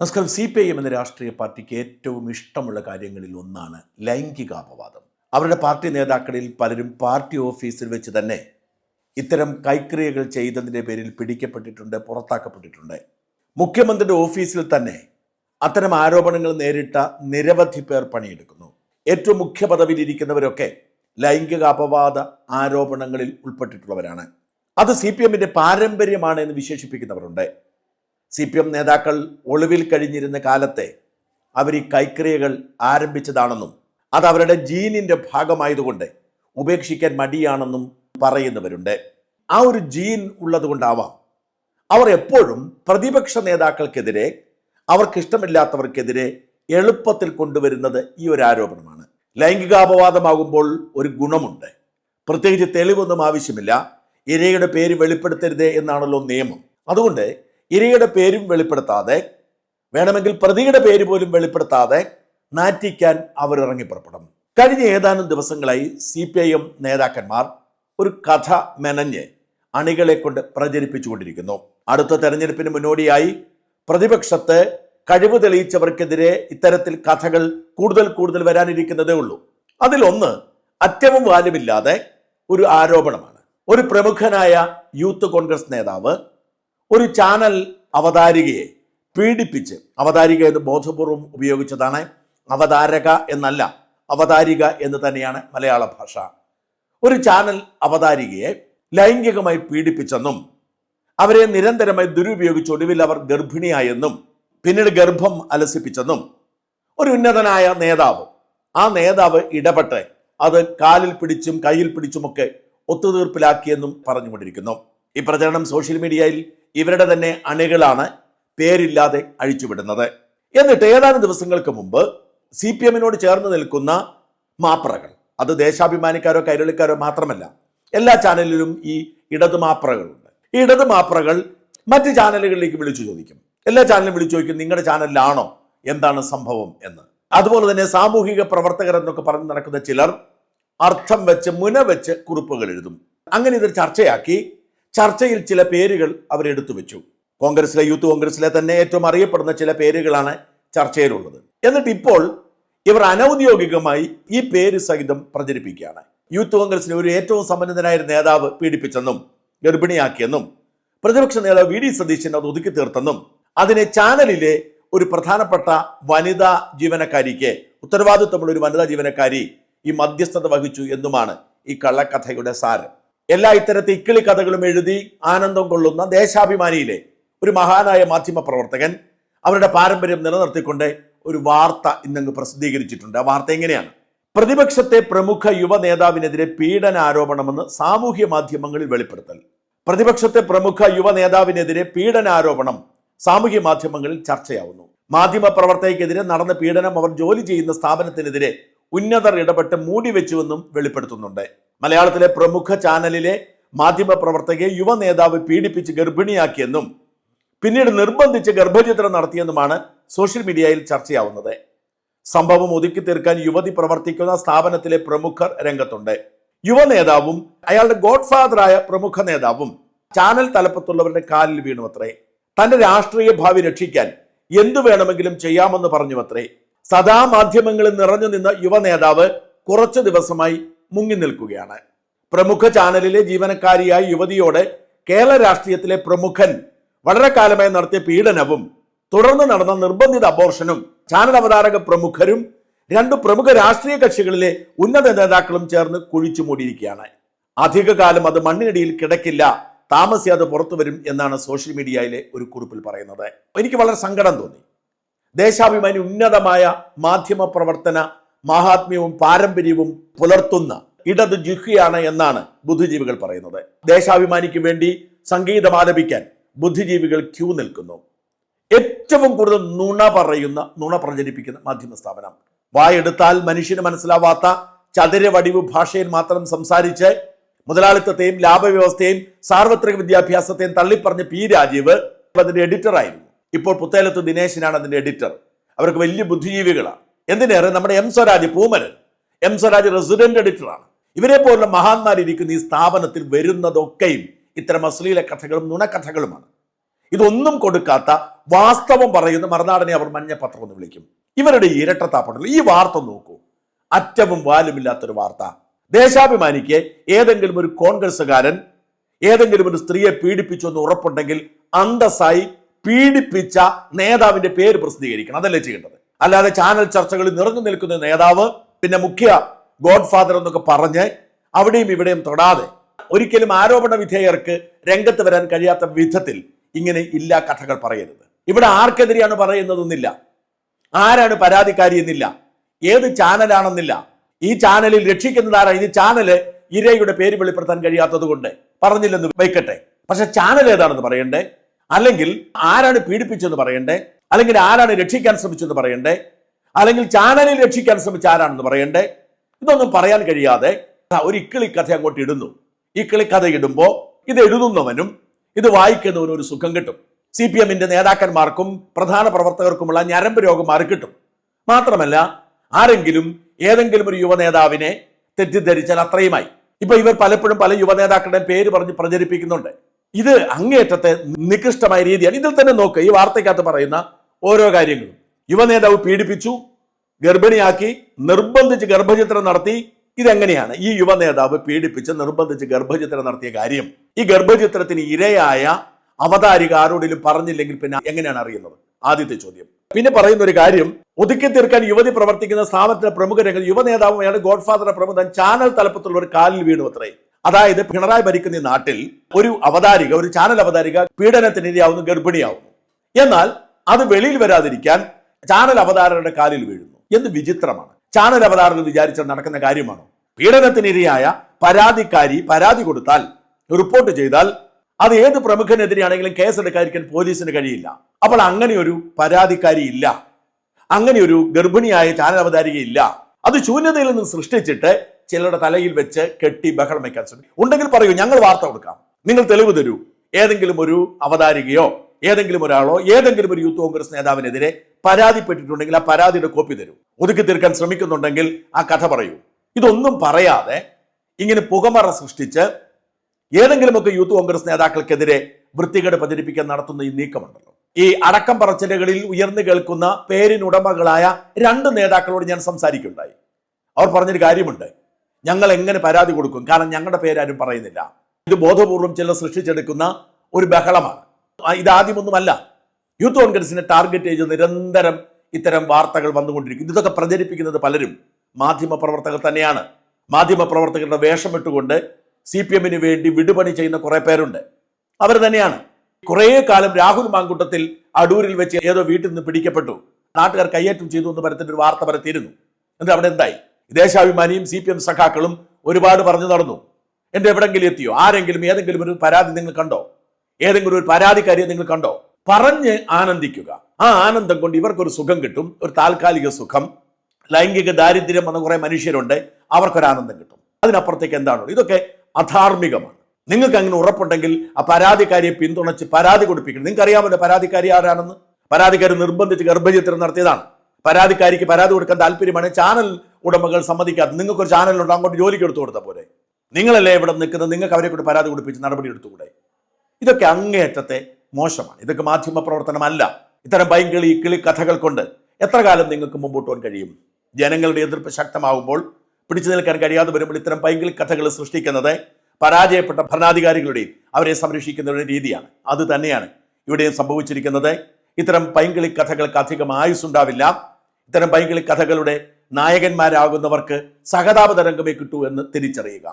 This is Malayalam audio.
നമസ്കാരം. സി പി ഐ എം എന്ന രാഷ്ട്രീയ പാർട്ടിക്ക് ഏറ്റവും ഇഷ്ടമുള്ള കാര്യങ്ങളിൽ ഒന്നാണ് ലൈംഗികാപവാദം. അവരുടെ പാർട്ടി നേതാക്കളിൽ പലരും പാർട്ടി ഓഫീസിൽ വെച്ച് തന്നെ ഇത്തരം കൈക്രിയകൾ ചെയ്തതിന്റെ പേരിൽ പിടിക്കപ്പെട്ടിട്ടുണ്ട് പുറത്താക്കപ്പെട്ടിട്ടുണ്ട്. മുഖ്യമന്ത്രിയുടെ ഓഫീസിൽ തന്നെ അത്തരം ആരോപണങ്ങൾ നേരിട്ട നിരവധി പേർ പണിയെടുക്കുന്നു. ഏറ്റവും മുഖ്യ പദവിയിലിരിക്കുന്നവരൊക്കെ ലൈംഗിക അപവാദ ആരോപണങ്ങളിൽ ഉൾപ്പെട്ടിട്ടുള്ളവരാണ്. അത് സി പി എമ്മിന്റെ പാരമ്പര്യമാണ് എന്ന് വിശേഷിപ്പിക്കുന്നവരുണ്ട്. സി പി എം നേതാക്കൾ ഒളിവിൽ കഴിഞ്ഞിരുന്ന കാലത്തെ അവർ ഈ കൈക്രിയകൾ ആരംഭിച്ചതാണെന്നും അത് അവരുടെ ജീനിന്റെ ഭാഗമായതുകൊണ്ട് ഉപേക്ഷിക്കാൻ മടിയാണെന്നും പറയുന്നവരുണ്ട്. ആ ഒരു ജീൻ ഉള്ളതുകൊണ്ടാവാം അവർ എപ്പോഴും പ്രതിപക്ഷ നേതാക്കൾക്കെതിരെ അവർക്കിഷ്ടമില്ലാത്തവർക്കെതിരെ എളുപ്പത്തിൽ കൊണ്ടുവരുന്നത് ഈ ഒരു ആരോപണമാണ്. ലൈംഗികാപവാദമാകുമ്പോൾ ഒരു ഗുണമുണ്ട്. പ്രത്യേകിച്ച് തെളിവൊന്നും ആവശ്യമില്ല. ഇരയുടെ പേര് വെളിപ്പെടുത്തരുതേ എന്നാണല്ലോ നിയമം. അതുകൊണ്ട് ഇരയുടെ പേരും വെളിപ്പെടുത്താതെ വേണമെങ്കിൽ പ്രതിയുടെ പേര് പോലും വെളിപ്പെടുത്താതെ നാറ്റിക്കാൻ അവർ ഇറങ്ങിപ്പുറപ്പെടും കഴിഞ്ഞ ഏതാനും ദിവസങ്ങളായി സി പി ഐ എം നേതാക്കന്മാർ ഒരു കഥ മെനഞ്ഞ് അണികളെ കൊണ്ട് പ്രചരിപ്പിച്ചുകൊണ്ടിരിക്കുന്നു. അടുത്ത തെരഞ്ഞെടുപ്പിന് മുന്നോടിയായി പ്രതിപക്ഷത്ത് കഴിവ് തെളിയിച്ചവർക്കെതിരെ ഇത്തരത്തിൽ കഥകൾ കൂടുതൽ കൂടുതൽ വരാനിരിക്കുന്നതേ ഉള്ളൂ. അതിലൊന്ന് അറ്റവും വാലുമില്ലാതെ ഒരു ആരോപണമാണ്. ഒരു പ്രമുഖനായ യൂത്ത് കോൺഗ്രസ് നേതാവ് ഒരു ചാനൽ അവതാരികയെ പീഡിപ്പിച്ച് അവതാരിക എന്ന് ബോധപൂർവം ഉപയോഗിച്ചതാണ് അവതാരക എന്നല്ല അവതാരിക എന്ന് തന്നെയാണ് മലയാള ഭാഷ. ഒരു ചാനൽ അവതാരികയെ ലൈംഗികമായി പീഡിപ്പിച്ചെന്നും അവരെ നിരന്തരമായി ദുരുപയോഗിച്ച് ഒടുവിൽ അവർ ഗർഭിണിയായെന്നും പിന്നീട് ഗർഭം അലസിപ്പിച്ചെന്നും ഒരു ഉന്നതനായ നേതാവ് ആ നേതാവ് ഇടപെട്ട് അത് കാലിൽ പിടിച്ചും കയ്യിൽ പിടിച്ചുമൊക്കെ ഒത്തുതീർപ്പിലാക്കിയെന്നും പറഞ്ഞുകൊണ്ടിരിക്കുന്നു. ഈ പ്രചരണം സോഷ്യൽ മീഡിയയിൽ ഇവരുടെ തന്നെ അണികളാണ് പേരില്ലാതെ അഴിച്ചുവിടുന്നത്. എന്നിട്ട് ഏതാനും ദിവസങ്ങൾക്ക് മുമ്പ് സി പി എമ്മിനോട് ചേർന്ന് നിൽക്കുന്ന മാപ്രകൾ അത് ദേശാഭിമാനിക്കാരോ കൈരളിക്കാരോ മാത്രമല്ല എല്ലാ ചാനലിലും ഈ ഇടത് മാപ്രകളുണ്ട്. ഈ ഇടത് മാപ്രകൾ മറ്റ് ചാനലുകളിലേക്ക് വിളിച്ചു ചോദിക്കും. എല്ലാ ചാനലും വിളിച്ചു ചോദിക്കും നിങ്ങളുടെ ചാനലിലാണോ? എന്താണ് സംഭവം? എന്ന്. അതുപോലെ തന്നെ സാമൂഹിക പ്രവർത്തകർ എന്നൊക്കെ പറഞ്ഞ് നടക്കുന്ന ചിലർ അർത്ഥം വെച്ച് മുന വെച്ച് കുറിപ്പുകൾ എഴുതും. അങ്ങനെ ഇതൊരു ചർച്ചയാക്കി. ചർച്ചയിൽ ചില പേരുകൾ അവരെടുത്തു വെച്ചു. കോൺഗ്രസിലെ യൂത്ത് കോൺഗ്രസിലെ തന്നെ ഏറ്റവും അറിയപ്പെടുന്ന ചില പേരുകളാണ് ചർച്ചയിലുള്ളത്. എന്നിട്ട് ഇപ്പോൾ ഇവർ അനൗദ്യോഗികമായി ഈ പേര് സഹിതം പ്രചരിപ്പിക്കുകയാണ്. യൂത്ത് കോൺഗ്രസിന് ഒരു ഏറ്റവും സമ്പന്നനായ നേതാവ് പീഡിപ്പിച്ചെന്നും ഗർഭിണിയാക്കിയെന്നും പ്രതിപക്ഷ നേതാവ് വി ഡി സതീശൻ അത് ഒതുക്കി തീർത്തെന്നും അതിനെ ചാനലിലെ ഒരു പ്രധാനപ്പെട്ട വനിതാ ജീവനക്കാരിക്ക് ഉത്തരവാദിത്വമുള്ള ഒരു വനിതാ ജീവനക്കാരി ഈ മധ്യസ്ഥത വഹിച്ചു എന്നുമാണ് ഈ കള്ളക്കഥയുടെ സാരം. എല്ലാ ഇത്തരത്തിൽ ഇക്കിളി കഥകളും എഴുതി ആനന്ദം കൊള്ളുന്ന ദേശാഭിമാനിയിലെ ഒരു മഹാനായ മാധ്യമ പ്രവർത്തകൻ അവരുടെ പാരമ്പര്യം നിലനിർത്തിക്കൊണ്ട് ഒരു വാർത്ത ഇന്നങ്ങ് പ്രസിദ്ധീകരിച്ചിട്ടുണ്ട്. ആ വാർത്ത എങ്ങനെയാണ്? പ്രതിപക്ഷത്തെ പ്രമുഖ യുവ നേതാവിനെതിരെ പീഡന ആരോപണമെന്ന് സാമൂഹ്യ മാധ്യമങ്ങളിൽ വെളിപ്പെടുത്തൽ. പ്രതിപക്ഷത്തെ പ്രമുഖ യുവ നേതാവിനെതിരെ പീഡന ആരോപണം സാമൂഹ്യ മാധ്യമങ്ങളിൽ ചർച്ചയാവുന്നു. മാധ്യമ പ്രവർത്തകയ്ക്കെതിരെ നടന്ന പീഡനം അവർ ജോലി ചെയ്യുന്ന സ്ഥാപനത്തിനെതിരെ ഉന്നതർ ഇടപെട്ട് മൂടിവെച്ചുവെന്നും വെളിപ്പെടുത്തുന്നുണ്ട്. മലയാളത്തിലെ പ്രമുഖ ചാനലിലെ മാധ്യമ പ്രവർത്തകയെ യുവ നേതാവ് പീഡിപ്പിച്ച് ഗർഭിണിയാക്കിയെന്നും പിന്നീട് നിർബന്ധിച്ച് ഗർഭചിത്രം നടത്തിയെന്നുമാണ് സോഷ്യൽ മീഡിയയിൽ ചർച്ചയാവുന്നത്. സംഭവം ഒതുക്കി തീർക്കാൻ യുവതി പ്രവർത്തിക്കുന്ന സ്ഥാപനത്തിലെ പ്രമുഖർ രംഗത്തുണ്ട്. യുവ നേതാവും അയാളുടെ ഗോഡ് ഫാദറായ പ്രമുഖ നേതാവും ചാനൽ തലപ്പത്തുള്ളവരുടെ കാലിൽ വീണു അത്രേ തന്റെ രാഷ്ട്രീയ ഭാവി രക്ഷിക്കാൻ എന്തു വേണമെങ്കിലും ചെയ്യാമെന്ന് പറഞ്ഞു അത്രേ സദാ മാധ്യമങ്ങളിൽ നിറഞ്ഞു നിന്ന യുവ നേതാവ് കുറച്ചു ദിവസമായി മുങ്ങി നിൽക്കുകയാണ്. പ്രമുഖ ചാനലിലെ ജീവനക്കാരിയായ യുവതിയോട് കേരള രാഷ്ട്രീയത്തിലെ പ്രമുഖൻ വളരെ കാലമായി നടത്തിയ പീഡനവും തുടർന്ന് നടന്ന നിർബന്ധിത അബോർഷനും ചാനൽ അവതാരക പ്രമുഖരും രണ്ട് പ്രമുഖ രാഷ്ട്രീയ കക്ഷികളിലെ ഉന്നത നേതാക്കളും ചേർന്ന് കുഴിച്ചു മൂടിയിരിക്കുകയാണ്. അധികകാലം അത് മണ്ണിനടിയിൽ കിടക്കില്ല താമസി അത് പുറത്തു വരും എന്നാണ് സോഷ്യൽ മീഡിയയിലെ ഒരു കുറിപ്പിൽ പറയുന്നത്. എനിക്ക് വളരെ സങ്കടം തോന്നി. ദേശാഭിമാനി ഉന്നതമായ മാധ്യമ പ്രവർത്തന മഹാത്മ്യവും പാരമ്പര്യവും പുലർത്തുന്ന ഇടത് ജിഹ്യാണ് എന്നാണ് ബുദ്ധിജീവികൾ പറയുന്നത്. ദേശാഭിമാനിക്ക് വേണ്ടി സംഗീതം ആലപിക്കാൻ ബുദ്ധിജീവികൾ ക്യൂ നിൽക്കുന്നു. ഏറ്റവും കൂടുതൽ നുണ പറയുന്ന നുണ പ്രചരിപ്പിക്കുന്ന മാധ്യമ സ്ഥാപനം. വായെടുത്താൽ മനുഷ്യന് മനസ്സിലാവാത്ത ചതുരവടിവ് ഭാഷയിൽ മാത്രം സംസാരിച്ച് മുതലാളിത്തത്തെയും ലാഭവ്യവസ്ഥയും സാർവത്രിക വിദ്യാഭ്യാസത്തെയും തള്ളിപ്പറഞ്ഞ പി രാജീവ് അതിന്റെ എഡിറ്റർ ആയിരുന്നു. ഇപ്പോൾ പുത്തേലത്ത് ദിനേശനാണ് അതിന്റെ എഡിറ്റർ അവർക്ക് വലിയ ബുദ്ധിജീവികളാണ്. എന്തിനേറെ? നമ്മുടെ M Swaraj Poomaran M Swaraj resident എഡിറ്ററാണ്. ഇവരെ പോലുള്ള മഹാന്മാരിരിക്കുന്ന ഈ സ്ഥാപനത്തിൽ വരുന്നതൊക്കെയും ഇത്തരം അശ്ലീല കഥകളും നുണക്കഥകളുമാണ്. ഇതൊന്നും കൊടുക്കാത്ത വാസ്തവം പറയുന്ന മറുനാടനെ അവർ മഞ്ഞപ്പത്രം എന്ന് വിളിക്കും. ഇവരുടെ ഇരട്ടത്താപ്പുണ്ടല്ലോ. ഈ വാർത്ത നോക്കൂ. അറ്റവും വാലുമില്ലാത്തൊരു വാർത്ത. ദേശാഭിമാനിക്ക് ഏതെങ്കിലും ഒരു കോൺഗ്രസ്സുകാരൻ ഏതെങ്കിലും ഒരു സ്ത്രീയെ പീഡിപ്പിച്ചു എന്ന് ഉറപ്പുണ്ടെങ്കിൽ അന്തസ്സായി പീഡിപ്പിച്ച നേതാവിന്റെ പേര് പ്രസിദ്ധീകരിക്കണം. അതല്ലേ ചെയ്യേണ്ടത്? അല്ലാതെ ചാനൽ ചർച്ചകളിൽ നിറഞ്ഞു നിൽക്കുന്ന നേതാവ് പിന്നെ മുഖ്യ ഗോഡ് ഫാദർ എന്നൊക്കെ പറഞ്ഞ് അവിടെയും ഇവിടെയും തൊടാതെ ഒരിക്കലും ആരോപണ വിധേയർക്ക് രംഗത്ത് വരാൻ കഴിയാത്ത വിധത്തിൽ ഇങ്ങനെ ഇല്ല കഥകൾ പറയരുത്. ഇവിടെ ആർക്കെതിരെയാണ് പറയുന്നതെന്നില്ല. ആരാണ് പരാതിക്കാരി എന്നില്ല. ഏത് ചാനലാണെന്നില്ല. ഈ ചാനലിൽ രക്ഷിക്കുന്നതാരാ ഈ ചാനൽ ഇരയുടെ പേര് വെളിപ്പെടുത്താൻ കഴിയാത്തത് കൊണ്ട് പറഞ്ഞില്ലെന്ന് വയ്ക്കട്ടെ. പക്ഷെ ചാനൽ ഏതാണെന്ന് പറയണ്ടേ? അല്ലെങ്കിൽ ആരാണ് പീഡിപ്പിച്ചെന്ന് പറയണ്ടേ? അല്ലെങ്കിൽ ആരാണ് രക്ഷിക്കാൻ ശ്രമിച്ചെന്ന് പറയണ്ടേ? അല്ലെങ്കിൽ ചാനലിൽ രക്ഷിക്കാൻ ശ്രമിച്ച ആരാണെന്ന് പറയണ്ടേ? ഇതൊന്നും പറയാൻ കഴിയാതെ ഒരു ഇക്കിളി കഥ അങ്ങോട്ട് ഇടുന്നു. ഇക്കിളി കഥ ഇടുമ്പോൾ ഇത് എഴുതുന്നവനും ഇത് വായിക്കുന്നവനും ഒരു സുഖം കിട്ടും. സി പി എമ്മിന്റെ നേതാക്കന്മാർക്കും പ്രധാന പ്രവർത്തകർക്കുമുള്ള ഞരമ്പ് രോഗം മാറി കിട്ടും. മാത്രമല്ല ആരെങ്കിലും ഏതെങ്കിലും ഒരു യുവനേതാവിനെ തെറ്റിദ്ധരിച്ചാൽ അത്രയുമായി. ഇപ്പൊ ഇവർ പലപ്പോഴും പല യുവ നേതാക്കളുടെയും പേര് പറഞ്ഞ് പ്രചരിപ്പിക്കുന്നുണ്ട്. ഇത് അങ്ങേറ്റത്തെ നികൃഷ്ടമായ രീതിയാണ്. ഇതിൽ തന്നെ നോക്കുക ഈ വാർത്തയ്ക്കകത്ത് പറയുന്ന ഓരോ കാര്യങ്ങളും. യുവ നേതാവ് പീഡിപ്പിച്ചു ഗർഭിണിയാക്കി നിർബന്ധിച്ച് ഗർഭചിത്രം നടത്തി. ഇതെങ്ങനെയാണ് ഈ യുവ നേതാവ് പീഡിപ്പിച്ച് നിർബന്ധിച്ച് ഗർഭചിത്രം നടത്തിയ കാര്യം? ഈ ഗർഭചിത്രത്തിന് ഇരയായ അവതാരിക ആരോടെങ്കിലും പറഞ്ഞില്ലെങ്കിൽ പിന്നെ എങ്ങനെയാണ് അറിയുന്നത്? ആദ്യത്തെ ചോദ്യം. പിന്നെ പറയുന്ന ഒരു കാര്യം ഒതുക്കി തീർക്കാൻ യുവതി പ്രവർത്തിക്കുന്ന സ്ഥാപനത്തിലെ പ്രമുഖ രംഗം യുവ നേതാവും ഗോഡ്ഫാദറിന്റെ പ്രമുഖൻ ചാനൽ തലപ്പത്തുള്ള ഒരു കാലിൽ വീണു അത്രേ. അതായത് പിണറായി ഭരിക്കുന്ന നാട്ടിൽ ഒരു അവതാരിക ഒരു ചാനൽ അവതാരിക പീഡനത്തിനിരയാവുന്നു ഗർഭിണിയാവുന്നു. എന്നാൽ അത് വെളിയിൽ വരാതിരിക്കാൻ ചാനൽ അവതാരകരുടെ കാലിൽ വീഴുന്നു. എന്ത് വിചിത്രമാണ്. ചാനൽ അവതാരകർ വിചാരിച്ച നടക്കുന്ന കാര്യമാണോ? പീഡനത്തിനിരയായ പരാതിക്കാരി പരാതി കൊടുത്താൽ റിപ്പോർട്ട് ചെയ്താൽ അത് ഏത് പ്രമുഖനെതിരെയാണെങ്കിലും കേസെടുക്കാതിരിക്കാൻ പോലീസിന് കഴിയില്ല. അപ്പോൾ അങ്ങനെ ഒരു പരാതിക്കാരി ഇല്ല. അങ്ങനെ ഒരു ഗർഭിണിയായ ചാനൽ അവതാരിക ഇല്ല. അത് ശൂന്യതയിൽ നിന്ന് സൃഷ്ടിച്ചിട്ട് ചിലരുടെ തലയിൽ വെച്ച് കെട്ടി ബഹളം വയ്ക്കാൻ ശ്രമിക്കും. ഉണ്ടെങ്കിൽ പറയൂ ഞങ്ങൾ വാർത്ത കൊടുക്കാം. നിങ്ങൾ തെളിവ് തരൂ. ഏതെങ്കിലും ഒരു അവതാരികയോ ഏതെങ്കിലും ഒരാളോ ഏതെങ്കിലും ഒരു യൂത്ത് കോൺഗ്രസ് നേതാവിനെതിരെ പരാതിപ്പെട്ടിട്ടുണ്ടെങ്കിൽ ആ പരാതിയുടെ കോപ്പി തരൂ. ഒതുക്കി തീർക്കാൻ ശ്രമിക്കുന്നുണ്ടെങ്കിൽ ആ കഥ പറയൂ. ഇതൊന്നും പറയാതെ ഇങ്ങനെ പുകമറ സൃഷ്ടിച്ച് ഏതെങ്കിലുമൊക്കെ യൂത്ത് കോൺഗ്രസ് നേതാക്കൾക്കെതിരെ വൃത്തികേട് പ്രചരിപ്പിക്കാൻ നടത്തുന്ന ഈ നീക്കമുണ്ടല്ലോ. ഈ അടക്കം പറച്ചിലുകളിൽ ഉയർന്നു കേൾക്കുന്ന പേരിനുടമകളായ രണ്ട് നേതാക്കളോട് ഞാൻ സംസാരിക്കുകയുണ്ടായി. അവർ പറഞ്ഞൊരു കാര്യമുണ്ട്. ഞങ്ങൾ എങ്ങനെ പരാതി കൊടുക്കും? കാരണം ഞങ്ങളുടെ പേരാരും പറയുന്നില്ല. ഇത് ബോധപൂർവം ചിലർ സൃഷ്ടിച്ചെടുക്കുന്ന ഒരു ബഹളമാണ്. ഇതാദ്യമൊന്നുമല്ല യൂത്ത് കോൺഗ്രസിനെ ടാർഗറ്റ് ചെയ്ത് നിരന്തരം ഇത്തരം വാർത്തകൾ വന്നുകൊണ്ടിരിക്കും. ഇതൊക്കെ പ്രചരിപ്പിക്കുന്നത് പലരും മാധ്യമ പ്രവർത്തകർ തന്നെയാണ്. മാധ്യമ പ്രവർത്തകരുടെ വേഷമിട്ടുകൊണ്ട് സി പി എമ്മിന് വേണ്ടി വിടുപണി ചെയ്യുന്ന കുറേ പേരുണ്ട്. അവർ തന്നെയാണ്. കുറേ കാലം രാഹുൽ മാങ്കുട്ടത്തിൽ അടൂരിൽ വെച്ച് ഏതോ വീട്ടിൽ നിന്ന് പിടിക്കപ്പെട്ടു. നാട്ടുകാർ കയ്യേറ്റം ചെയ്തു എന്ന് പരത്തിന്റെ ഒരു വാർത്ത പരത്തിയിരുന്നു. എന്നിട്ട് അവിടെ എന്തായി? ദേശാഭിമാനിയും സി പി എം സഖാക്കളും ഒരുപാട് പറഞ്ഞു നടന്നു. എന്റെ എവിടെങ്കിലും എത്തിയോ? ആരെങ്കിലും ഏതെങ്കിലും ഒരു പരാതി നിങ്ങൾ കണ്ടോ? ഏതെങ്കിലും ഒരു പരാതിക്കാരിയെ നിങ്ങൾ കണ്ടോ? പറഞ്ഞ് ആനന്ദിക്കുക. ആ ആനന്ദം കൊണ്ട് ഇവർക്കൊരു സുഖം കിട്ടും ഒരു താൽക്കാലിക സുഖം ലൈംഗിക ദാരിദ്ര്യം വന്ന കുറെ മനുഷ്യരുണ്ട് അവർക്കൊരു ആനന്ദം കിട്ടും. അതിനപ്പുറത്തേക്ക് എന്താണോ ഇതൊക്കെ അധാർമികമാണ്. നിങ്ങൾക്ക് അങ്ങനെ ഉറപ്പുണ്ടെങ്കിൽ ആ പരാതിക്കാരിയെ പിന്തുണച്ച് പരാതി കൊടുപ്പിക്കണം. നിങ്ങൾക്ക് അറിയാമല്ലോ പരാതിക്കാരി ആരാണെന്ന്? പരാതിക്കാരി നിർബന്ധിച്ച് ഗർഭചിത്രം നടത്തിയതാണ്. പരാതിക്കാരിക്ക് പരാതി കൊടുക്കാൻ താല്പര്യമാണ്. ചാനൽ ഉടമകൾ സമ്മതിക്കാത്ത നിങ്ങൾക്ക് ഒരു ചാനലുണ്ട് അങ്ങോട്ട് ജോലിക്ക് എടുത്തു കൊടുത്ത പോലെ നിങ്ങളല്ലേ ഇവിടെ നിൽക്കുന്നത്? നിങ്ങൾക്ക് അവരെ കൂടി പരാതി കൊടുപ്പിച്ച് നടപടി എടുത്തുകൂടെ? ഇതൊക്കെ അങ്ങേയറ്റത്തെ മോശമാണ്. ഇതൊക്കെ മാധ്യമ പ്രവർത്തനമല്ല. ഇത്തരം പൈങ്കിളി കിളി കഥകൾ കൊണ്ട് എത്ര കാലം നിങ്ങൾക്ക് മുമ്പോട്ട് പോകാൻ കഴിയും? ജനങ്ങളുടെ എതിർപ്പ് ശക്തമാകുമ്പോൾ പിടിച്ചു നിൽക്കാൻ കഴിയാതെ വരുമ്പോൾ ഇത്തരം പൈങ്കിളി കഥകൾ സൃഷ്ടിക്കുന്നത് പരാജയപ്പെട്ട ഭരണാധികാരികളുടെയും അവരെ സംരക്ഷിക്കുന്നവരുടെ രീതിയാണ്. അത് തന്നെയാണ് ഇവിടെയും സംഭവിച്ചിരിക്കുന്നത്. ഇത്തരം പൈങ്കിളി കഥകൾക്ക് അധികം ആയുസ് ഉണ്ടാവില്ല ഇത്തരം പൈങ്കിളി കഥകളുടെ നായകന്മാരാകുന്നവർക്ക് സഹതാപ തരംഗമേ കിട്ടൂ എന്ന് തിരിച്ചറിയുക.